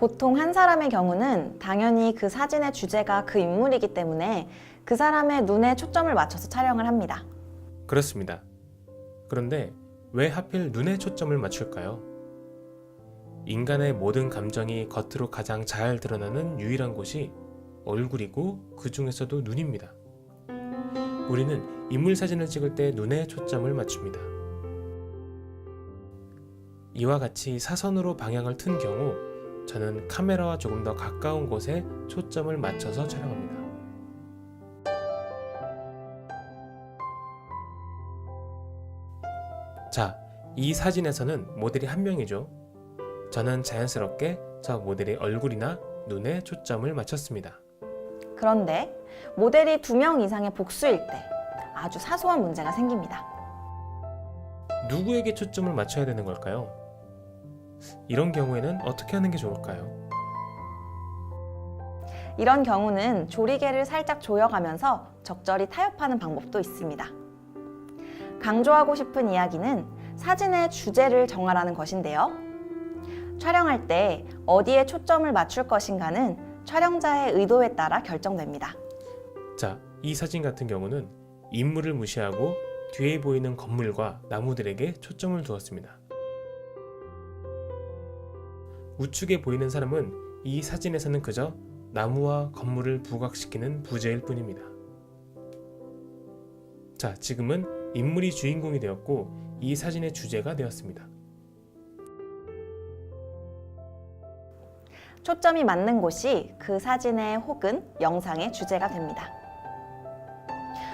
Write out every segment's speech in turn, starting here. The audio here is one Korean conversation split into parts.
보통 한 사람의 경우는 당연히 그 사진의 주제가 그 인물이기 때문에 그 사람의 눈에 초점을 맞춰서 촬영을 합니다. 그렇습니다. 그런데 왜 하필 눈에 초점을 맞출까요? 인간의 모든 감정이 겉으로 가장 잘 드러나는 유일한 곳이 얼굴이고 그 중에서도 눈입니다. 우리는 인물 사진을 찍을 때 눈에 초점을 맞춥니다. 이와 같이 사선으로 방향을 튼 경우 저는 카메라와 조금 더 가까운 곳에 초점을 맞춰서 촬영합니다. 자, 이 사진에서는 모델이 한 명이죠. 저는 자연스럽게 저 모델의 얼굴이나 눈에 초점을 맞췄습니다. 그런데 모델이 두 명 이상의 복수일 때 아주 사소한 문제가 생깁니다. 누구에게 초점을 맞춰야 되는 걸까요? 이런 경우에는 어떻게 하는 게 좋을까요? 이런 경우는 조리개를 살짝 조여가면서 적절히 타협하는 방법도 있습니다. 강조하고 싶은 이야기는 사진의 주제를 정하라는 것인데요. 촬영할 때 어디에 초점을 맞출 것인가는 촬영자의 의도에 따라 결정됩니다. 자, 이 사진 같은 경우는 인물을 무시하고 뒤에 보이는 건물과 나무들에게 초점을 두었습니다. 우측에 보이는 사람은 이 사진에서는 그저 나무와 건물을 부각시키는 부재일 뿐입니다. 자, 지금은 인물이 주인공이 되었고 이 사진의 주제가 되었습니다. 초점이 맞는 곳이 그 사진의 혹은 영상의 주제가 됩니다.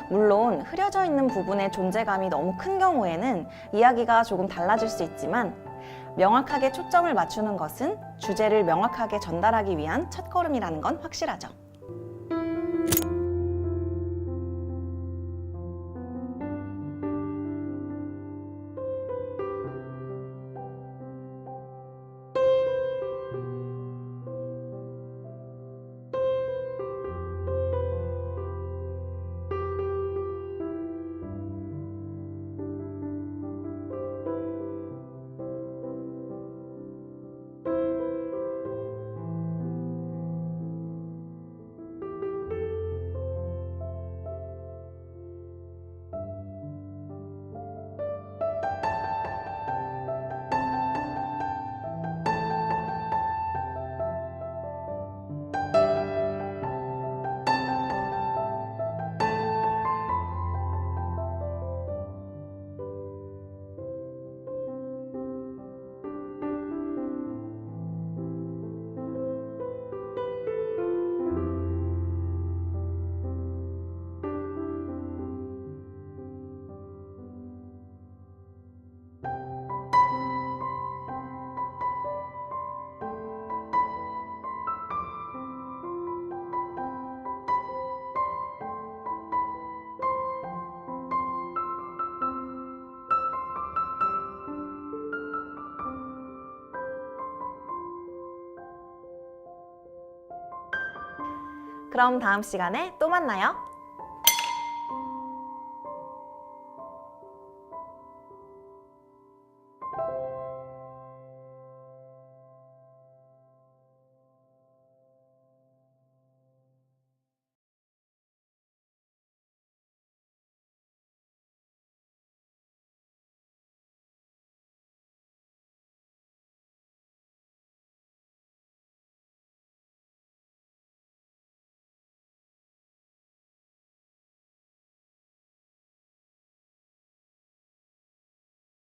물론 흐려져 있는 부분의 존재감이 너무 큰 경우에는 이야기가 조금 달라질 수 있지만 명확하게 초점을 맞추는 것은 주제를 명확하게 전달하기 위한 첫걸음이라는 건 확실하죠. 그럼 다음 시간에 또 만나요.